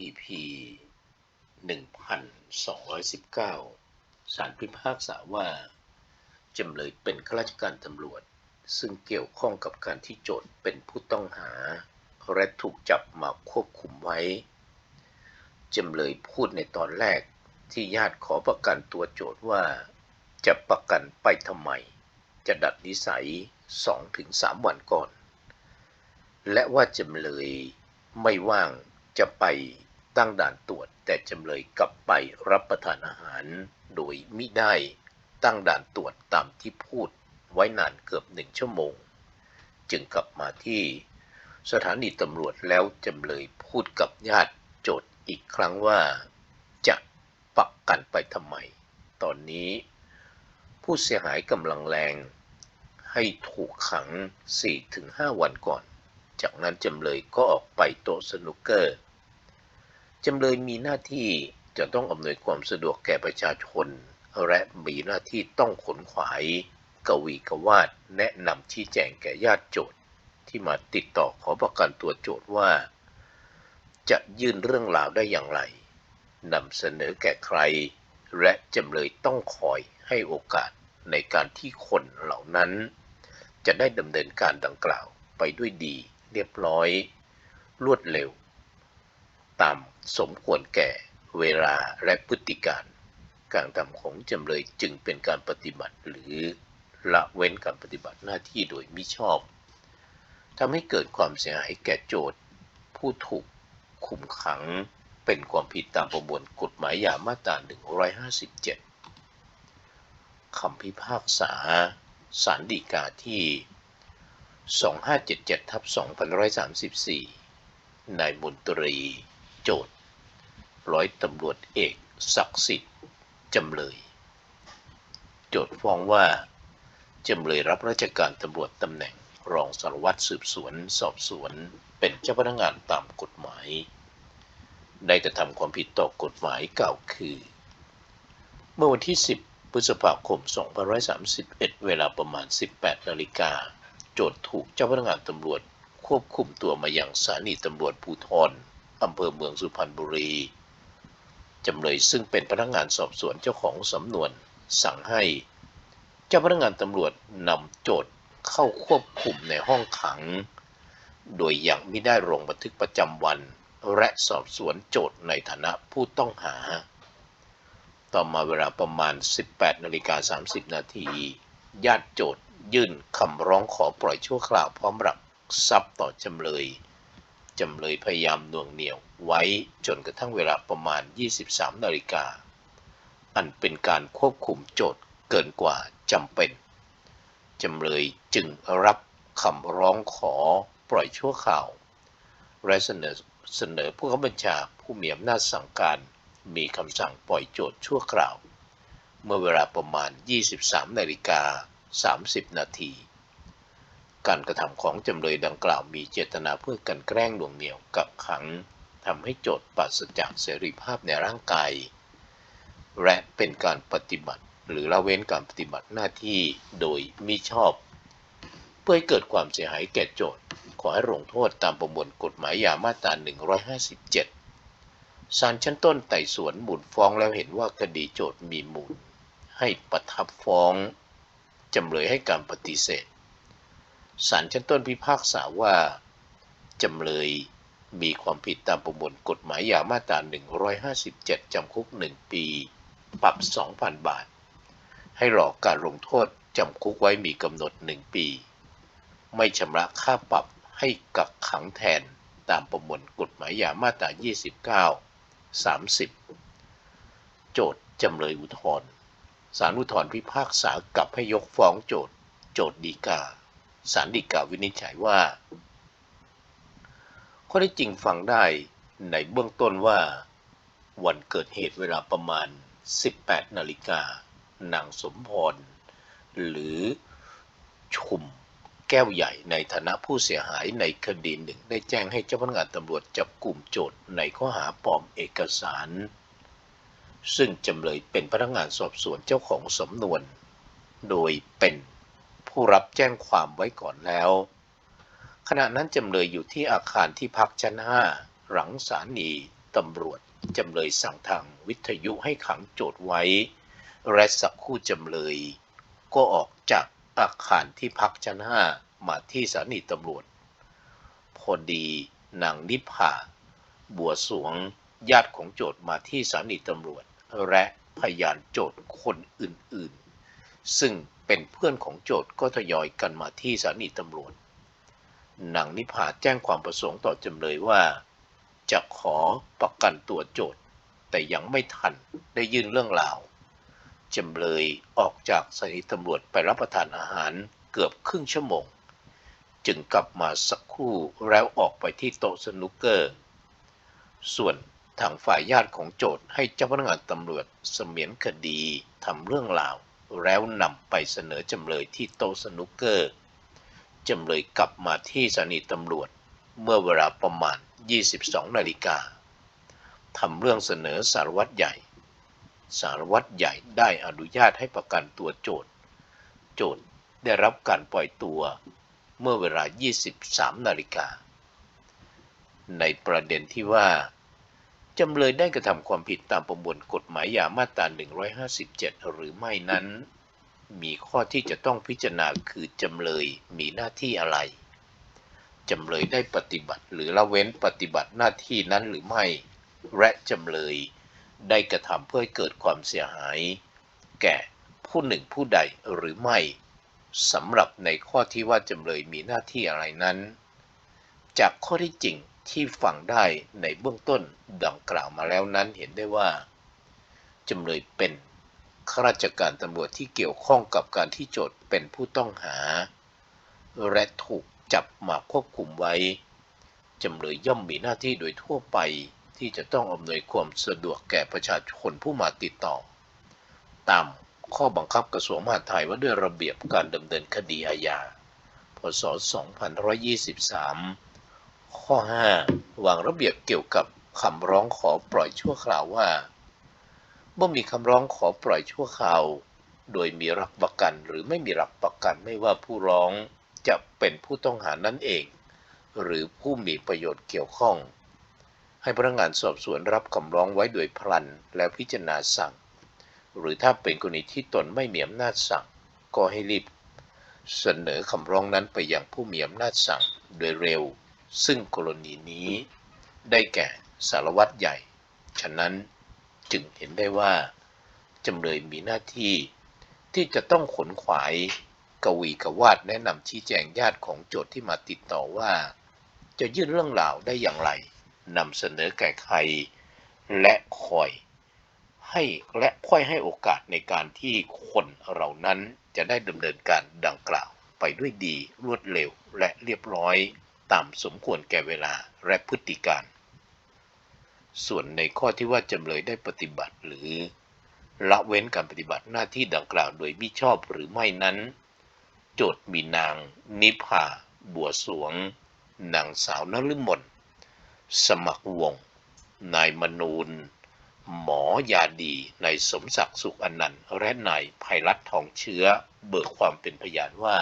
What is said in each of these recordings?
EP 1219 ศาลพิพากษาว่า จำเลยเป็นข้าราชการตำรวจ ซึ่งเกี่ยวข้องกับการที่โจทย์เป็นผู้ต้องหา และถูกจับมาควบคุมไว้ จำเลยพูดในตอนแรกที่ญาติขอประกันตัวโจทย์ว่า จะประกันไปทำไม จะดัดนิสัย 2-3 วันก่อน และว่าจำเลยไม่ว่าง จะไปตั้งด่านตรวจ แต่จำเลยกลับไปรับประทานอาหาร โดยมิได้ตั้งด่านตรวจตามที่พูดไว้นานเกือบหนึ่งชั่วโมง จึงกลับมาที่สถานีตำรวจแล้วจำเลยพูดกับญาติโจทย์อีกครั้งว่าจะปักกันไปทำไม ตอนนี้ ผู้เสียหายกำลังแรงให้ถูกขัง 4-5 วันก่อน จากนั้นจำเลยก็ออกไปโต๊ะสนุกเกอร์จำเลยมีหน้าที่จะต้องอำนวยความสะดวกแก่ประชาชน และมีหน้าที่ต้องขนขวาย กวีกวาดแนะนำชี้แจงแก่ญาติโจทย์ที่มาติดต่อขอประกันตัวโจทย์ว่า จะยื่นเรื่องราวได้อย่างไรนำเสนอแก่ใคร และจำเลยต้องคอยให้โอกาสในการที่คนเหล่านั้น จะได้ดำเนินการดังกล่าวไปด้วยดี เรียบร้อย รวดเร็ว ตามสมควรแก่เวลาและพฤติการการทำของจำเลยจึงเป็นการปฏิบัติหรือละเว้นการปฏิบัติหน้าที่โดยมิชอบทำให้เกิดความเสียหายแก่โจทย์ ผู้ถูกคุมขังเป็นความผิดตามประมวลกฎหมายยามาตรา 157 คำพิพากษาสารดีกาที่ 2577ทับ2134 นายมนตรี โจทย์ร้อยตำรวจเอกศักดิ์สิทธิ์จำเลย โจทย์ฟ้องว่า จำเลยรับราชการตำรวจตำแหน่งรองสารวัตรสืบสวน สอบสวน เป็นเจ้าพนักงานตามกฎหมาย ได้กระทำความผิดต่อกฎหมายเก่าคือ เมื่อวันที่ 10 พฤษภาคม 2531 เวลาประมาณ 18 นาฬิกา โจทย์ถูกเจ้าพนักงานตำรวจควบคุมตัวมาอยังสถานีตำรวจภูธรอำเภอเมืองสุพรรณบุรี จำเลยซึ่งเป็นพนักงานสอบสวนเจ้าของสำนวน สั่งให้ เจ้าพนักงานตำรวจนำโจทย์เข้าควบคุมในห้องขัง โดยยังไม่ได้ลงบันทึกประจำวัน และสอบสวนโจทย์ในฐานะผู้ต้องหา ต่อมาเวลาประมาณ 18นาฬิกา30นาทีญาติโจท ยื่นคำร้องขอปล่อยชั่วคราวพร้อมรับทรัพย์ต่อจำเลย จำเลยพยายามน่วงเหนี่ยวไว้จนกระทั่งเวลาประมาณ 23 นาฬิกา อันเป็นการควบคุมโจทย์เกินกว่าจำเป็น จำเลยจึงรับคำร้องขอปล่อยชั่วคราวและเสนอเสนอผู้กำกับบัญชาผู้มีอำนาจสั่งการมีคำสั่งปล่อยโจทย์ชั่วคราว เมื่อเวลาประมาณ 23 นาฬิกา 30 นาที การกระทำของจำเลยดังกล่าวมีเจตนาเพื่อกันแกล้งหน่วงเหนี่ยวกับขังทำให้โจทย์ปราศจากเสรีภาพในร่างกาย และเป็นการปฏิบัติหรือละเว้นการปฏิบัติหน้าที่โดยมิชอบ เพื่อให้เกิดความเสียหายแก่โจทย์ขอให้ลงโทษตามประมวลกฎหมายยามาตรา 157 ศาลชั้นต้นไต่สวนมูลฟ้องแล้วเห็นว่าคดีโจทย์มีมูล ให้ประทับฟ้อง จำเลยให้การปฏิเสธศาลชั้นต้นพิพากษาว่า จำเลยมีความผิดตามประมวลกฎหมายยามาตรา 157 จำคุก 1 ปี ปรับ 2,000 บาท ให้รอการลงโทษ จำคุกไว้มีกำหนด 1 ปี ไม่ชำระค่าปรับให้กักขังแทนตามประมวลกฎหมายยามาตรา 29 30 โจทย์จำเลยอุทธรณ์ ศาลอุทธรพิพากษากลับให้ยกฟ้องโจทโจทดีกาศาลฎีกาวินิจฉัยว่า ข้อได้จริงฟังได้ในเบื้องต้นว่า วันเกิดเหตุเวลาประมาณ 18 นาฬิกานางสมพร หรือชุมแก้วใหญ่ในฐานะผู้เสียหายในคดีหนึ่ง ได้แจ้งให้เจ้าพนักงานตำรวจจับกลุ่มโจทย์ในข้อหาปลอมเอกสาร ซึ่งจำเลยเป็นพนักงานสอบสวนเจ้าของสำนวน โดยเป็นผู้รับแจ้งความไว้ก่อนแล้ว ขณะนั้นจำเลยอยู่ที่อาคารที่พักชั้น5หลังสถานีตำรวจจำเลยสั่งทางวิทยุให้ขังโจทย์ไว้ และสักคู่จำเลย ก็ออกจากอาคารที่พักชั้นห้ามาที่สถานีตำรวจ พอดีนางนิพาบัวสวงญาติของโจทย์มาที่สถานีตำรวจ และพยานโจทย์คนอื่นๆ ซึ่งเป็นเพื่อนของโจทย์ก็ทยอยกันมาที่สถานีตำรวจนางนิพาแจ้งความประสงค์ต่อจำเลยว่า จะขอประกันตัวโจทย์ แต่ยังไม่ทันได้ยื่นเรื่องราวจำเลยออกจากสถานีตำรวจไปรับประทานอาหารเกือบครึ่งชั่วโมง จึงกลับมาสักครู่แล้วออกไปที่โต๊ะสนุกเกอร์ ส่วน ทางฝ่ายญาติของโจทย์ให้เจ้าพนักงานตำรวจเสมียนคดีทำเรื่องราว แล้วนำไปเสนอจำเลยที่โต๊ะสนุกเกอร์จำเลยกลับมาที่สถานีตำรวจเมื่อเวลาประมาณ 22 นาฬิกาทำเรื่องเสนอสารวัตรใหญ่ สารวัตรใหญ่ได้อนุญาตให้ประกันตัวโจทย์ โจทย์ได้รับการปล่อยตัวเมื่อเวลา 23 นาฬิกา ในประเด็นที่ว่า จำเลยได้กระทำความผิดตามประมวลกฎหมายยามาตรา 157 หรือไม่นั้น มีข้อที่จะต้องพิจารณาคือจำเลยมีหน้าที่อะไร จำเลยได้ปฏิบัติหรือละเว้นปฏิบัติหน้าที่นั้นหรือไม่ และจำเลยได้กระทำเพื่อให้เกิดความเสียหาย แก่ผู้หนึ่งผู้ใดหรือไม่สำหรับในข้อที่ว่าจำเลยมีหน้าที่อะไรนั้น จากข้อที่จริง ที่ฟังได้ในเบื้องต้นดังกล่าวมาแล้วนั้นเห็นได้ว่าจำเลยเป็นข้าราชการตำรวจที่เกี่ยวข้องกับการที่โจทย์เป็นผู้ต้องหา และถูกจับมาควบคุมไว้จำเลยย่อมมีหน้าที่โดยทั่วไปที่จะต้องอำนวยความสะดวกแก่ประชาชนผู้มาติดต่อ ตามข้อบังคับกระทรวงมหาดไทยว่าด้วยระเบียบการดำเนินคดีอาญา พศ 2523 ข้อ 5 วางระเบียบเกี่ยวกับคำร้องขอปล่อยชั่วคราวว่า เมื่อมีคำร้องขอปล่อยชั่วคราว โดยมีหลักประกันหรือไม่มีหลักประกันไม่ว่าผู้ร้องจะเป็นผู้ต้องหานั่นเอง หรือผู้มีประโยชน์เกี่ยวข้อง ให้พนักงานสอบสวนรับคำร้องไว้โดยพลันแล้วพิจารณาสั่ง หรือถ้าเป็นกรณีที่ตนไม่มีอำนาจสั่ง ก็ให้รีบ เสนอคำร้องนั้นไปยังผู้มีอำนาจสั่งโดยเร็ว ซึ่งกรณีนี้ได้แก่สารวัตรใหญ่ ฉะนั้นจึงเห็นได้ว่า จำเลยมีหน้าที่ที่จะต้องขนขวายกวีกวาดแนะนำชี้แจงญาติของโจทย์ที่มาติดต่อว่า จะยื่นเรื่องราวได้อย่างไรนำเสนอแก่ใคร และคอย ให้และค่อยให้โอกาสในการที่คนเหล่านั้นจะได้ดำเนินการดังกล่าวไปด้วยดีรวดเร็วและเรียบร้อย ตามสมควรแก่เวลาและพฤติการ ส่วนในข้อที่ว่าจำเลยได้ปฏิบัติหรือละเว้นการปฏิบัติหน้าที่ดังกล่าวโดยมิชอบหรือไม่นั้น โจทย์มีนาง นิพาบัวสวง นางสาวนฤมลสมัครวง นายมนูน หมอยาดี นายสมศักดิ์สุขอนันต์ และนายภัยรัตน์ทองเชื้อ เบิกความเป็นพยานว่า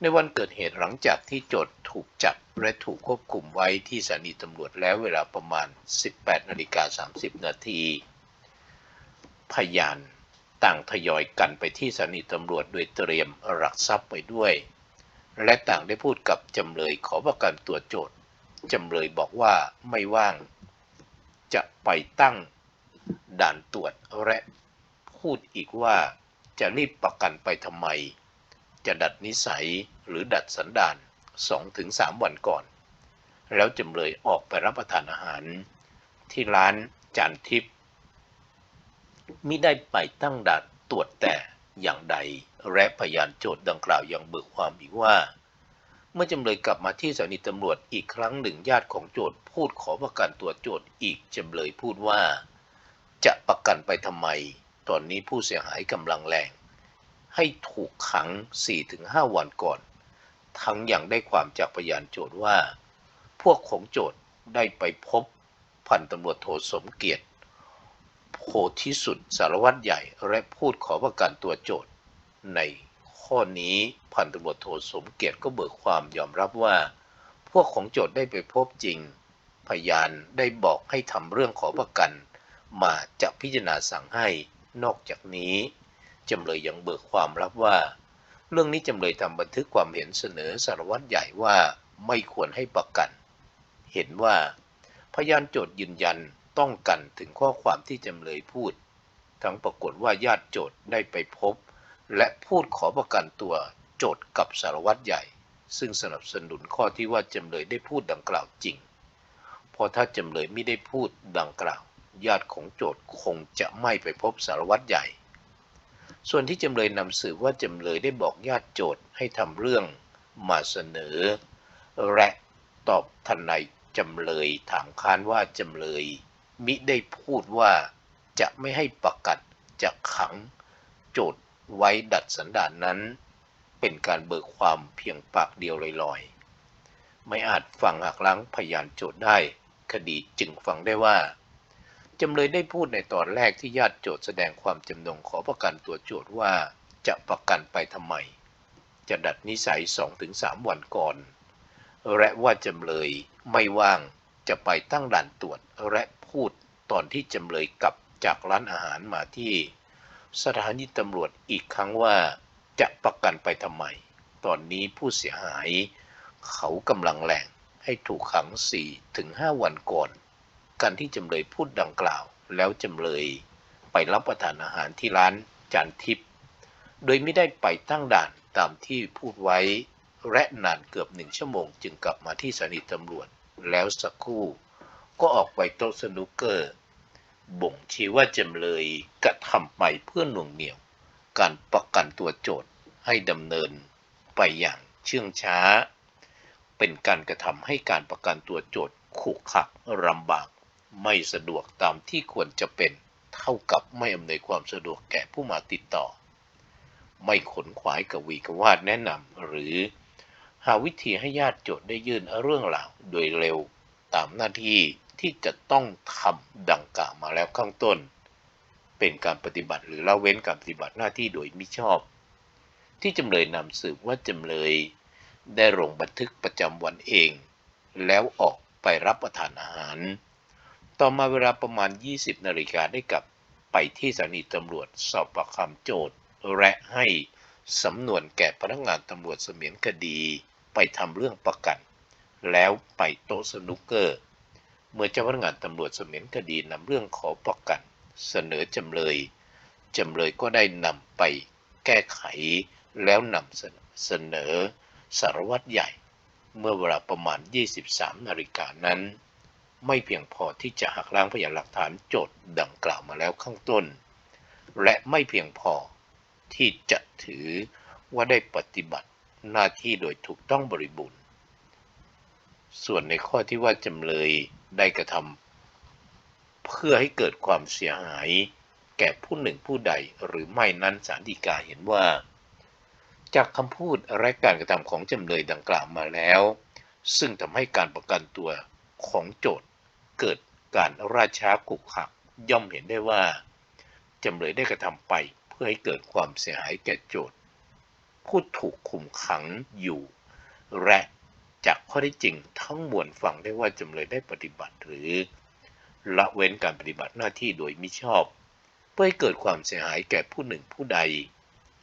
ในวันเกิดเหตุหลังจากที่โจทย์ถูกจับและถูกควบคุมไว้ที่สถานีตำรวจแล้วเวลาประมาณ 18นาฬิกา30 นาที พยานต่างทยอยกันไปที่สถานีตำรวจโดยเตรียมหลักทรัพย์ไปด้วย และต่างได้พูดกับจำเลยขอประกันตัวโจทย์จำเลยบอกว่าไม่ว่าง จะไปตั้งด่านตรวจและพูดอีกว่าจะรีบประกันไปทำไม จะดัดนิสัยหรือดัดสันดาน2-3วันก่อน แล้วจำเลยออกไปรับประทานอาหาร ที่ร้านจานทิพย์มิได้ไปตั้งด่านตรวจแต่อย่างใดและพยานโจทย์ดังกล่าวยังเบิกความอีกว่า เมื่อจำเลยกลับมาที่สถานีตำรวจอีกครั้งหนึ่งญาติของโจทย์พูดขอประกันตัวโจทย์อีกจำเลยพูดว่า จะประกันไปทำไม ตอนนี้ผู้เสียหายกำลังแรง ให้ถูกขัง 4-5 วันก่อน ทั้งอยังได้ความจากพยานโจทย์ว่า พวกของโจทย์ได้ไปพบพันตำรวจโทสมเกียรติโพธิสุดสารวัตรใหญ่และพูดขอประกันตัวโจทย์ ในข้อนี้พันตำรวจโทสมเกียรติก็เบิกความยอมรับว่า พวกของโจทย์ได้ไปพบจริง พยานได้บอกให้ทำเรื่องขอประกัน มาจะพิจารณาสั่งให้ นอกจากนี้ จำเลยยังเบิกความรับว่า เรื่องนี้จำเลยทำบันทึกความเห็นเสนอสารวัตรใหญ่ว่าไม่ควรให้ประกัน เห็นว่า พยานโจทย์ยืนยันต้องกันถึงข้อความที่จำเลยพูด ทั้งปรากฏว่าญาติโจทย์ได้ไปพบ และพูดขอประกันตัวโจทย์กับสารวัตรใหญ่ ซึ่งสนับสนุนข้อที่ว่าจำเลยได้พูดดังกล่าวจริงเพราะถ้าจำเลยไม่ได้พูดดังกล่าว ญาติของโจทย์คงจะไม่ไปพบสารวัตรใหญ่ ส่วนที่จำเลยนำสืบว่าจำเลยได้บอกญาติโจทย์ให้ทำเรื่องมาเสนอ และตอบทนายจำเลยถามค้านว่าจำเลย มิได้พูดว่าจะไม่ให้ประกันจะขังโจทย์ไว้ดัดสันดานนั้น เป็นการเบิกความเพียงปากเดียวลอยๆ ไม่อาจฟังหักล้างพยานโจทย์ได้ คดีจึงฟังได้ว่า จำเลยได้พูดในตอนแรกที่ญาติโจทย์แสดงความจำนงขอประกันตัวโจทย์ว่าจะประกันไปทำไม จะดัดนิสัย 2-3 วันก่อน และว่าจำเลยไม่ว่างจะไปตั้งด่านตรวจและพูดตอนที่จำเลยกลับจากร้านอาหารมาที่ สถานีตำรวจอีกครั้งว่าจะประกันไปทำไม ตอนนี้ผู้เสียหาย เขากำลังแหลงให้ถูกขัง 4-5 วันก่อน การที่จำเลยพูดดังกล่าว แล้วจำเลยไปรับประทานอาหารที่ร้านจานทิพย์โดยไม่ได้ไปตั้งด่านตามที่พูดไว้ และนานเกือบหนึ่งชั่วโมง จึงกลับมาที่สถานีตำรวจ แล้วสักครู่ ก็ออกไปโต๊ะสนุกเกอร์ บ่งชี้ว่าจำเลยกระทำไปเพื่อหน่วงเหนี่ยว การประกันตัวโจทย์ให้ดำเนินไปอย่างเชื่องช้า เป็นการกระทำให้การประกันตัวโจทย์ขุกขักลำบาก ไม่สะดวกตามที่ควรจะเป็น เท่ากับไม่อำนวยความสะดวกแก่ผู้มาติดต่อ ไม่ขนขวายกวีกวาดแนะนำหรือหาวิธีให้ญาติโจทย์ได้ยื่นเรื่องราวโดยเร็วตามหน้าที่ที่จะต้องทำดังกล่าวมาแล้วข้างต้น เป็นการปฏิบัติหรือละเว้นการปฏิบัติหน้าที่โดยมิชอบ ที่จำเลยนำสืบว่าจำเลยได้ลงบันทึกประจำวันเอง แล้วออกไปรับประทานอาหาร ต่อมาเวลาประมาณ 20 นาฬิกาได้กลับไปที่สถานีตำรวจสอบปากคำโจทย์ และให้สำนวนแก่พนักงานตำรวจเสมียนคดีไปทำเรื่องประกัน แล้วไปโต๊ะสนุกเกอร์ เมื่อเจ้าพนักงานตำรวจเสมียนคดีนำเรื่องขอประกัน เสนอจำเลยจำเลยก็ได้นำไปแก้ไขแล้วนำเสนอสารวัตรใหญ่ เมื่อเวลาประมาณ 23 นาฬิกานั้น ไม่เพียงพอที่จะหักล้างพยานหลักฐานโจทย์ดังกล่าวมาแล้วข้างต้น และไม่เพียงพอที่จะถือว่าได้ปฏิบัติหน้าที่โดยถูกต้องบริบูรณ์ ส่วนในข้อที่ว่าจำเลยได้กระทำเพื่อให้เกิดความเสียหายแก่ผู้หนึ่งผู้ใดหรือไม่นั้นศาลฎีกาเห็นว่า จากคำพูดและการกระทำของจำเลยดังกล่าวมาแล้ว ซึ่งทำให้การประกันตัวของโจทย์ เกิดการราช้ากุกขักย่อมเห็นได้ว่าจำเลยได้กระทำไปเพื่อให้เกิดความเสียหายแก่โจทย์ผู้ถูกคุมขังอยู่ และจากข้อที่จริงทั้งมวลฟังได้ว่าจำเลยได้ปฏิบัติหรือ ละเว้นการปฏิบัติหน้าที่โดยมิชอบ เพื่อให้เกิดความเสียหายแก่ผู้หนึ่งผู้ใด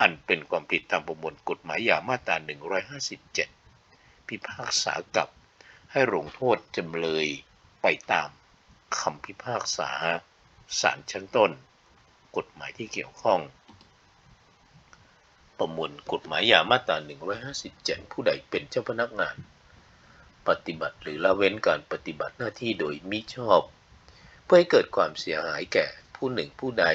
อันเป็นความผิดตามประมวลกฎหมายยามาตรา157 พิพากษากับให้ลงโทษจำเลย ไปตามคำพิพากษาศาลชั้นต้น กฎหมายที่เกี่ยวข้อง ประมวลกฎหมายยามาตรา 157 ผู้ใดเป็นเจ้าพนักงาน ปฏิบัติหรือละเว้นการปฏิบัติหน้าที่โดยมิชอบ เพื่อให้เกิดความเสียหายแก่ผู้หนึ่งผู้ใด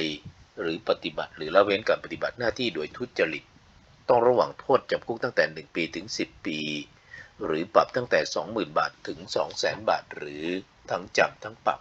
หรือปฏิบัติหรือละเว้นการปฏิบัติหน้าที่โดยทุจริต ต้องระว่างโทษจำคุกตั้งแต่ 1 ปีถึง 10 ปี หรือปรับตั้งแต่ 20,000 บาทถึง 200,000 บาท หรือ ทั้งจำทั้งปรับ